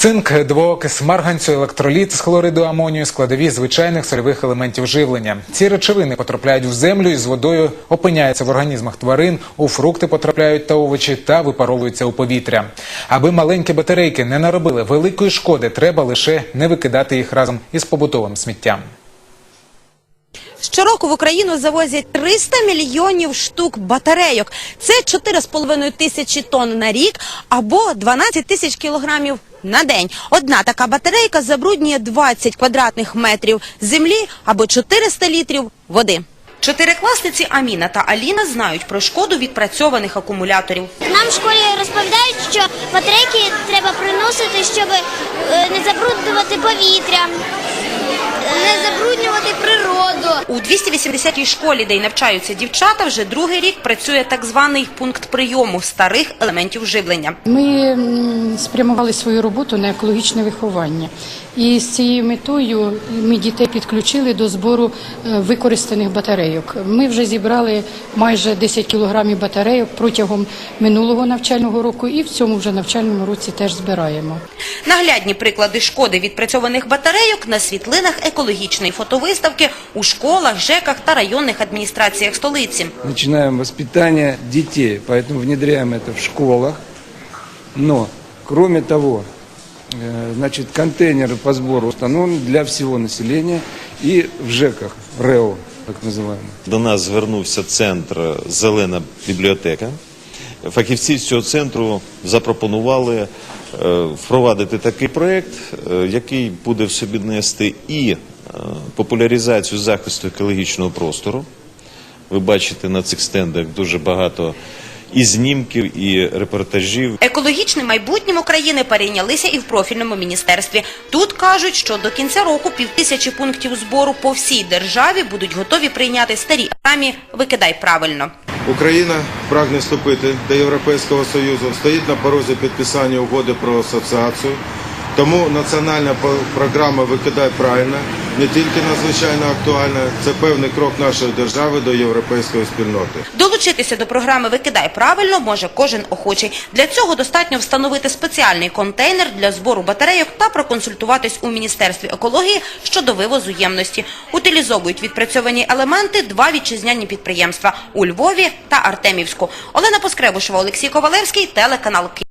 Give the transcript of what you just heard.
Цинк, двоокис марганцю, електроліт з хлориду амонію, складові звичайних сольових елементів живлення. Ці речовини потрапляють в землю і з водою опиняються в організмах тварин, у фрукти потрапляють та овочі та випаровуються у повітря. Аби маленькі батарейки не наробили великої шкоди, треба лише не викидати їх разом із побутовим сміттям. Щороку в Україну завозять 300 мільйонів штук батарейок. Це 4,5 тисячі тонн на рік або 12 тисяч кілограмів на день. Одна така батарейка забруднює 20 квадратних метрів землі або 400 літрів води. Чотирикласниці Аміна та Аліна знають про шкоду відпрацьованих акумуляторів. Нам в школі розповідають, що батарейки треба приносити, щоб е, не забруднювати повітря, не забруднювати природу. У 280-й школі, де й навчаються дівчата, вже другий рік працює так званий пункт прийому старих елементів живлення. Ми спрямували свою роботу на екологічне виховання. І з цією метою ми дітей підключили до збору е, використаних батарейок. Ми вже зібрали майже 10 кілограмів батарейок протягом минулого навчального року і в цьому вже навчальному році теж збираємо. Наглядні приклади шкоди відпрацьованих батарейок на світлинах екологічної фотовиставки у школах, ЖЕКах та районних адміністраціях столиці. начинаем воспитание детей, поэтому внедряем это в школах. Но, кроме того, э, значит, контейнеры по сбору установлены для всего населения и в ЖЭКах, РЭО, так называемых. До нас звернувся центр Зелена бібліотека. Фахівці з цього центру запропонували е, впровадити такий проєкт, е, який буде в собі нести і е, популяризацію захисту екологічного простору. Ви бачите на цих стендах дуже багато і знімків, і репортажів, Екологічним майбутнім України перейнялися і в профільному міністерстві. Тут кажуть, що до кінця року півтисячі пунктів збору по всій державі будуть готові прийняти старі самі викидай правильно. Україна прагне вступити до Європейського Союзу, стоїть на порозі підписання угоди про асоціацію. Тому національна програма «Викидай правильно» не тільки надзвичайно актуальна, це певний крок нашої держави до європейської спільноти. Долучитися до програми «Викидай правильно» може кожен охочий. Для цього достатньо встановити спеціальний контейнер для збору батарейок та проконсультуватись у Міністерстві екології щодо вивозу ємності. Утилізовують відпрацьовані елементи два вітчизняні підприємства у Львові та Артемівську. Олена Поскребушева, Олексій Ковалевський, телеканал Київ.